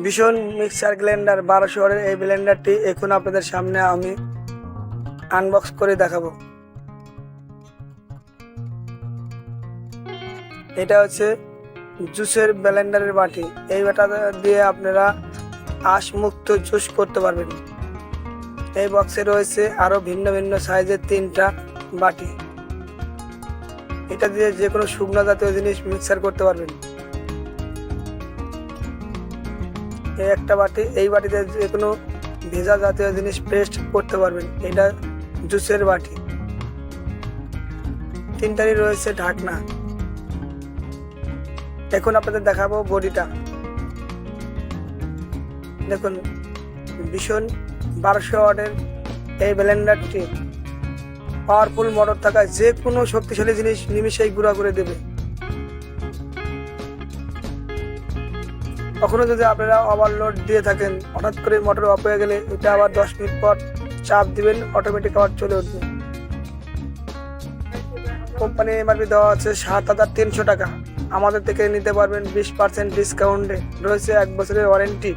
ভীষণ মিক্সার গ্লেন্ডার বারোশো ওয়াটের এই ব্লেন্ডারটি এখন আপনাদের সামনে আমি আনবক্স করে দেখাবো। এটা হচ্ছে জুসের ব্লেন্ডারের বাটি। এই বাটা দিয়ে আপনারা আঁশ মুক্ত জুস করতে পারবেন। এই বক্সে রয়েছে আরও ভিন্ন ভিন্ন সাইজের তিনটা বাটি। এটা দিয়ে যে কোনো শুকনো জাতীয় জিনিস মিক্সার করতে পারবেন। এই একটা বাটি, এই বাটিতে যে কোনো ভেজা জাতীয় জিনিস পেস্ট করতে পারবেন। এটা জুসের বাটি। তিনটারই রয়েছে ঢাকনা। এখন আপনাদের দেখাবো বডিটা। দেখুন, ভীষণ বারোশো ওয়াটের এই ব্লেন্ডারটি পাওয়ারফুল মোটর থাকায় যে কোনো শক্তিশালী জিনিস নিমিশেই গুঁড়া করে দেবে। কখনো যদি আপনারা ওভারলোড দিয়ে থাকেন, হঠাৎ করে মোটর অফ হয়ে গেলে এটা আবার দশ মিনিট পর চাপ দিবেন অটোমেটিক আবার চলে উঠবে। কোম্পানি এমআরপি দেওয়া আছে সাত হাজার তিনশো টাকা। আমাদের থেকে নিতে পারবেন বিশ পার্সেন্ট ডিসকাউন্টে রয়েছে এক বছরের ওয়ারেন্টি